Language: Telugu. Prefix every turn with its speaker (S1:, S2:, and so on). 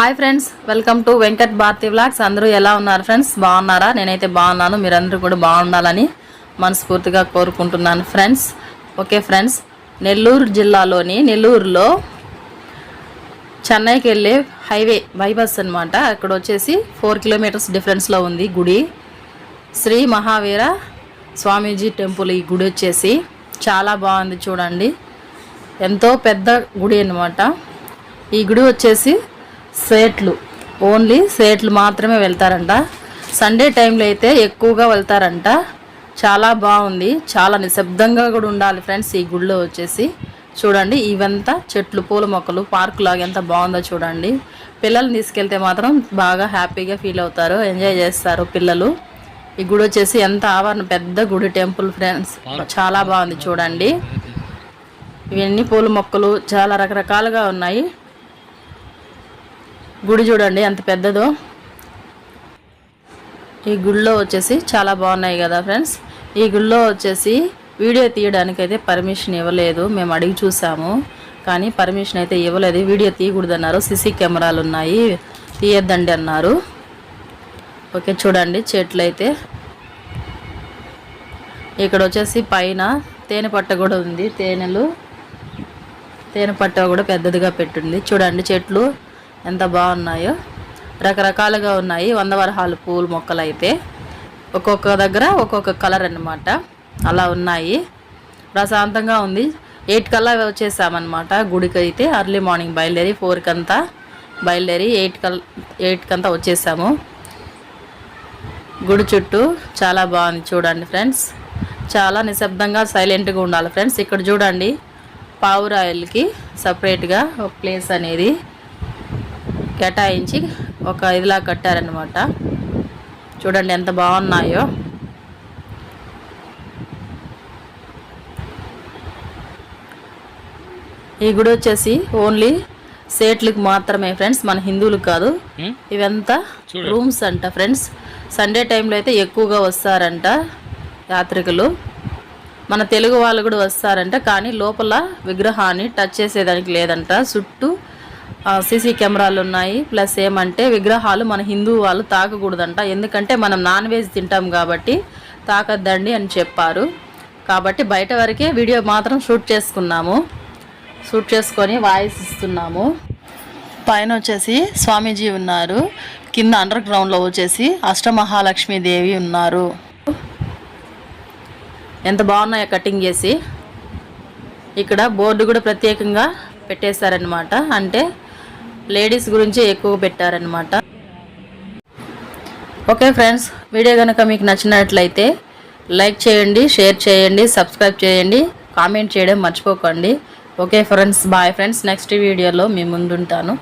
S1: Hi friends welcome to Venkat Bharathi vlogs. అందరూ ఎలా ఉన్నారు ఫ్రెండ్స్? బాగున్నారా? నేనైతే బాగున్నాను. మీరందరూ కూడా బాగుండాలని మనస్ఫూర్తిగా కోరుకుంటున్నాను ఫ్రెండ్స్. ఓకే ఫ్రెండ్స్ నెల్లూరు జిల్లాలోని నెల్లూరులో చెన్నైకి వెళ్ళే హైవే బైబస్ అనమాట అక్కడ వచ్చేసి ఫోర్ కిలోమీటర్స్ డిఫరెన్స్లో ఉంది గుడి. శ్రీ మహావీర స్వామీజీ టెంపుల్ ఈ గుడి వచ్చేసి. చాలా బాగుంది చూడండి. ఎంతో పెద్ద గుడి అనమాట ఈ గుడి వచ్చేసి సేట్లు. ఓన్లీ సేట్లు మాత్రమే వెళ్తారంట. సండే టైంలో అయితే ఎక్కువగా వెళ్తారంట. చాలా బాగుంది. చాలా నిశ్శబ్దంగా కూడా ఉండాలి ఫ్రెండ్స్ ఈ గుడిలో వచ్చేసి. చూడండి ఇవంతా చెట్లు పూల మొక్కలు పార్కు లాగా ఎంత బాగుందో చూడండి. పిల్లల్ని తీసుకెళ్తే మాత్రం బాగా హ్యాపీగా ఫీల్ అవుతారు. ఎంజాయ్ చేస్తారు పిల్లలు. ఈ గుడి వచ్చేసి ఎంత ఆవరణ పెద్ద గుడి టెంపుల్ ఫ్రెండ్స్. చాలా బాగుంది చూడండి. ఇవన్నీ పూల మొక్కలు చాలా రకరకాలుగా ఉన్నాయి. గుడి చూడండి ఎంత పెద్దదో. ఈ గుడిలో వచ్చేసి చాలా బాగున్నాయి కదా ఫ్రెండ్స్. ఈ గుడిలో వచ్చేసి వీడియో తీయడానికి అయితే పర్మిషన్ ఇవ్వలేదు మేము అడిగి చూసాము. కానీ పర్మిషన్ అయితే ఇవ్వలేదు వీడియో తీయకూడదు అన్నారు సీసీ కెమెరాలు ఉన్నాయి తీయద్దండి అన్నారు. ఓకే చూడండి చెట్లు అయితే ఇక్కడ వచ్చేసి పైన తేనె పట్ట కూడా ఉంది తేనెలు. తేనె పట్ట కూడా పెద్దదిగా పెట్టింది. చూడండి చెట్లు. ఎంత బాగున్నాయో? రకరకాలుగా ఉన్నాయి. వంద వరహాలు పూల మొక్కలు అయితే. ఒక్కొక్క దగ్గర ఒక్కొక్క కలర్ అన్నమాట. అలా ఉన్నాయి. ప్రశాంతంగా ఉంది. ఎయిట్ కల్లా వచ్చేసామన్నమాట. గుడికి అయితే అర్లీ మార్నింగ్ బయలుదేరి ఫోర్కి అంతా బయలుదేరి ఎయిట్ కల్ ఎయిట్కి అంతా వచ్చేసాము. గుడి చుట్టూ చాలా బాగుంది చూడండి ఫ్రెండ్స్. చాలా నిశ్శబ్దంగా సైలెంట్గా ఉండాలి ఫ్రెండ్స్. ఇక్కడ చూడండి పావురాయలకి సపరేట్గా ఒక ప్లేస్ అనేది కేటాయించి ఒక ఇదిలా కట్టారనమాట చూడండి ఎంత బాగున్నాయో. ఈ గుడి వచ్చేసి ఓన్లీ సేట్లకు మాత్రమే ఫ్రెండ్స్ మన హిందువులకు కాదు. ఇవంతా రూమ్స్ అంట ఫ్రెండ్స్. సండే టైంలో అయితే ఎక్కువగా వస్తారంట యాత్రికులు. మన తెలుగు వాళ్ళు కూడా వస్తారంట కానీ లోపల విగ్రహాన్ని టచ్ చేసేదానికి లేదంట. చుట్టూ సీసీ కెమెరాలు ఉన్నాయి ప్లస్ ఏమంటే విగ్రహాలు మన హిందూ వాళ్ళు తాకకూడదంట. ఎందుకంటే మనం నాన్ వెజ్ తింటాం కాబట్టి తాకద్దండి అని చెప్పారు. కాబట్టి బయట వరకే వీడియో మాత్రం షూట్ చేసుకున్నాము. షూట్ చేసుకొని వాయిస్ ఇస్తున్నాము. పైన వచ్చేసి స్వామీజీ ఉన్నారు. కింద అండర్ గ్రౌండ్లో వచ్చేసి అష్టమహాలక్ష్మీదేవి ఉన్నారు. ఎంత బాగున్నాయో కటింగ్ చేసి. ఇక్కడ బోర్డు కూడా ప్రత్యేకంగా పెట్టేశారనమాట అంటే లేడీస్ గురించి ఎక్కువ పెట్టారనమాట ఓకే ఫ్రెండ్స్ వీడియో కనుక మీకు నచ్చినట్లయితే లైక్ చేయండి షేర్ చేయండి సబ్స్క్రైబ్ చేయండి కామెంట్ చేయడం మర్చిపోకండి. Okay friends bye friends next వీడియోలో మీ ముందుంటాను.